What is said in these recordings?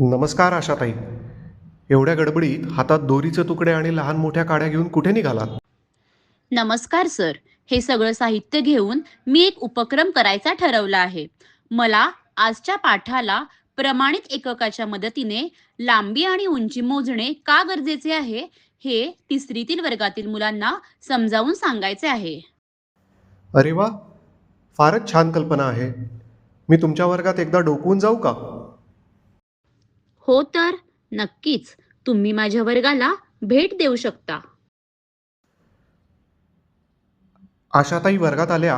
नमस्कार आशाताई. एवढ्या गडबडीत हातात दोरीचे तुकडे आणि लहान मोठ्या काड्या घेऊन कुठे निघालात? नमस्कार सर. हे सगळं साहित्य घेऊन मी एक उपक्रम करायचा ठरवला आहे. मला आजच्या पाठाला प्रमाणित एककाच्या मदतीने लांबी आणि उंची मोजणे का गरजेचे आहे हे तिसरीतील वर्गातील मुलांना समजावून सांगायचे आहे. अरे वा फारच छान कल्पना आहे. मी तुमच्या वर्गात एकदा डोकवून जाऊ का? हो तर नक्कीच तुम्ही माझ्या वर्गाला भेट देऊ शकता. आशाताई वर्गात आल्या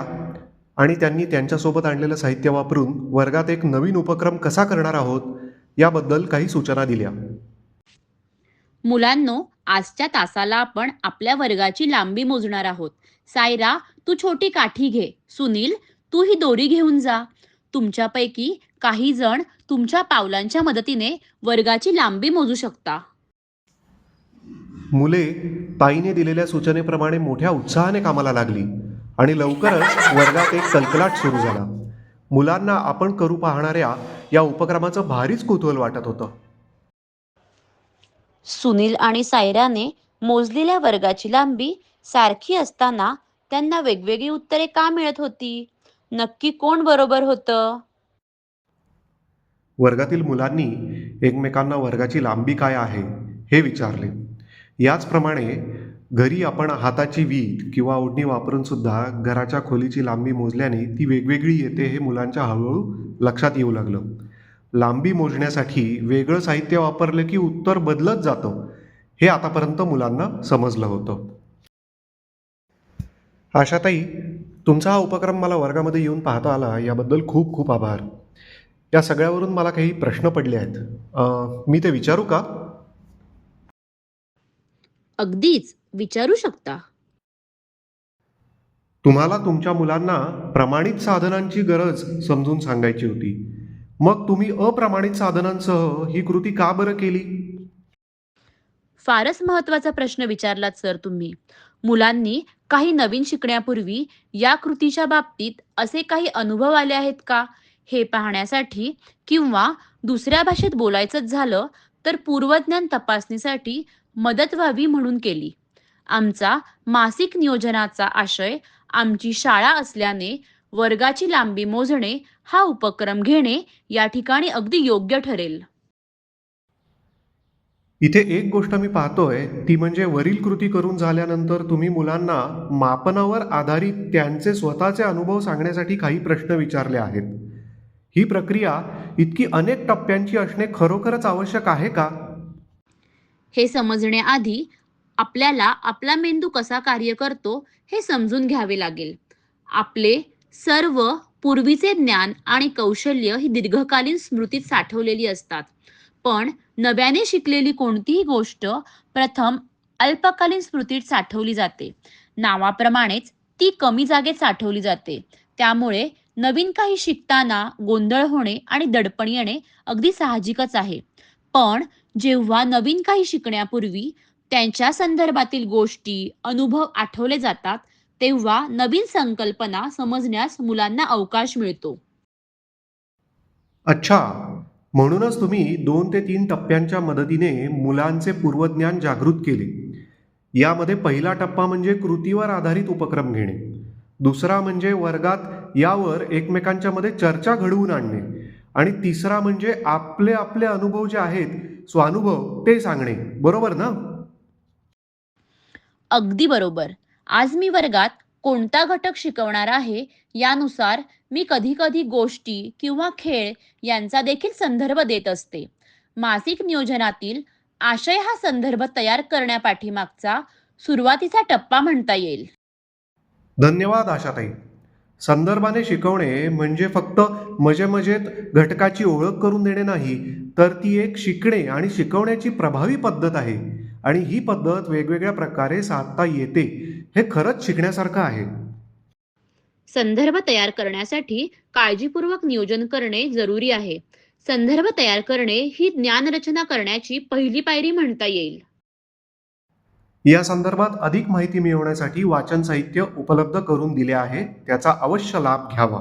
आणि त्यांनी त्यांच्यासोबत आणलेलं साहित्य वापरून वर्गात एक नवीन उपक्रम कसा करणार आहोत याबद्दल काही सूचना दिल्या. मुलांनो आजच्या तासाला आपण आपल्या वर्गाची लांबी मोजणार आहोत. सायरा तू छोटी काठी घे. सुनील तू ही दोरी घेऊन जा. तुमच्यापैकी काही जण तुमच्या पावलांच्या मदतीने वर्गाची लांबी मोजू शकता. मुले ताईने दिलेल्या सूचनेप्रमाणे मोठ्या उत्साहाने कामाला लागली आणि लवकरच वर्गात एक कलकलाट सुरू झाला. मुलांना आपण करू पाहणाऱ्या या उपक्रमाचं भारीच कुतूहल वाटत होतं. सुनील आणि सायराने मोजलेल्या वर्गाची लांबी सारखी असताना त्यांना वेगवेगळी उत्तरे का मिळत होती? नक्की कोण बरोबर होतं? वर्गातील मुलांनी एकमेकांना वर्गाची लांबी काय आहे हे विचारले. याचप्रमाणे घरी आपण हाताची वीज किंवा ओढणी वापरून सुद्धा घराच्या खोलीची लांबी मोजल्याने ती वेगवेगळी येते हे मुलांच्या हळूहळू लक्षात येऊ लागलं. लांबी मोजण्यासाठी वेगळं साहित्य वापरलं की उत्तर बदलत जातं हे आतापर्यंत मुलांना समजलं होतं. आशाताई तुमचा हा उपक्रम मला वर्गामध्ये येऊन पाहता आला याबद्दल खूप खूप आभार. या सगळ्यावरून मला काही प्रश्न पडले आहेत. मी ते विचारू का? अगदीच. विचारू शकता. तुम्हाला तुमच्या मुलांना प्रमाणित साधनांची गरज समजून सांगायची होती. मग तुम्ही अप्रमाणित साधनांसह ही कृती का बरं केली? फारच महत्त्वाचा प्रश्न विचारलात सर तुम्ही. मुलांनी काही नवीन शिकण्यापूर्वी या कृतीच्या बाबतीत असे काही अनुभव आले आहेत का? हे पाहण्यासाठी किंवा दुसऱ्या भाषेत बोलायचंच झालं तर पूर्वज्ञान तपासणीसाठी मदत व्हावी म्हणून केली. आमचा मासिक नियोजनाचा आशय आमची शाळा असल्याने वर्गाची लांबी मोजणे हा उपक्रम घेणे या ठिकाणी अगदी योग्य ठरेल. इथे एक गोष्ट मी पाहतोय ती म्हणजे वरील कृती करून झाल्यानंतर तुम्ही मुलांना मापनावर आधारित त्यांचे स्वतःचे अनुभव सांगण्यासाठी काही प्रश्न विचारले आहेत. ही प्रक्रिया इतकी अनेक टप्प्यांची असणे खरोखरच आवश्यक आहे का? हे समजण्याआधी आपल्याला आपला मेंदू कसा कार्य करतो हे समजून घ्यावे लागेल. आपले सर्व पूर्वीचे ज्ञान आणि कौशल्य ही दीर्घकालीन स्मृतीत साठवलेली असतात. पण नव्याने शिकलेली कोणतीही गोष्ट प्रथम अल्पकालीन स्मृतीत साठवली जाते. नावाप्रमाणेच ती कमी जागेत साठवली जाते. त्यामुळे नवीन काही शिकताना गोंधळ होणे आणि दडपण येणे अगदी साहजिकच आहे. पण जेव्हा नवीन काही शिकण्यापूर्वी त्यांच्या संदर्भातील गोष्टी अनुभव आठवले जातात तेव्हा नवीन संकल्पना समजण्यास मुलांना अवकाश मिळतो. अच्छा. म्हणूनच तुम्ही दोन ते तीन टप्प्यांच्या मदतीने मुलांचे पूर्वज्ञान जागृत केले. यामध्ये पहिला टप्पा म्हणजे कृतीवर आधारित उपक्रम घेणे. दुसरा म्हणजे वर्गात यावर एकमेकांच्या मध्ये चर्चा घडवून आणणे. आणि तिसरा म्हणजे आपले आपले अनुभव जे आहेत स्वानुभव ते सांगणे. बरोबर ना? अगदी बरोबर. आज मी वर्गात कोणता घटक शिकवणार आहे यानुसार मी कधी कधी गोष्टी किंवा खेळ यांचा देखील संदर्भ देत असते. मासिक नियोजनातील आशय हा संदर्भ तयार करण्यापाठीमागचा सुरुवातीचा टप्पा म्हणता येईल. धन्यवाद आशाताई. संदर्भाने शिकवणे म्हणजे फक्त मजे मजेत घटकाची ओळख करून देणे नाही तर ती एक शिकणे आणि शिकवण्याची प्रभावी पद्धत आहे आणि ही पद्धत वेगवेगळ्या प्रकारे साधता येते हे खरंच शिकण्यासारखं आहे. संदर्भ तयार करण्यासाठी काळजीपूर्वक नियोजन करणे जरुरी आहे. संदर्भ तयार करणे ही ज्ञानरचना करण्याची पहिली पायरी म्हणता येईल. या संदर्भात अधिक माहिती मिळवण्यासाठी वाचन साहित्य उपलब्ध करून दिले आहे. त्याचा अवश्य लाभ घ्यावा.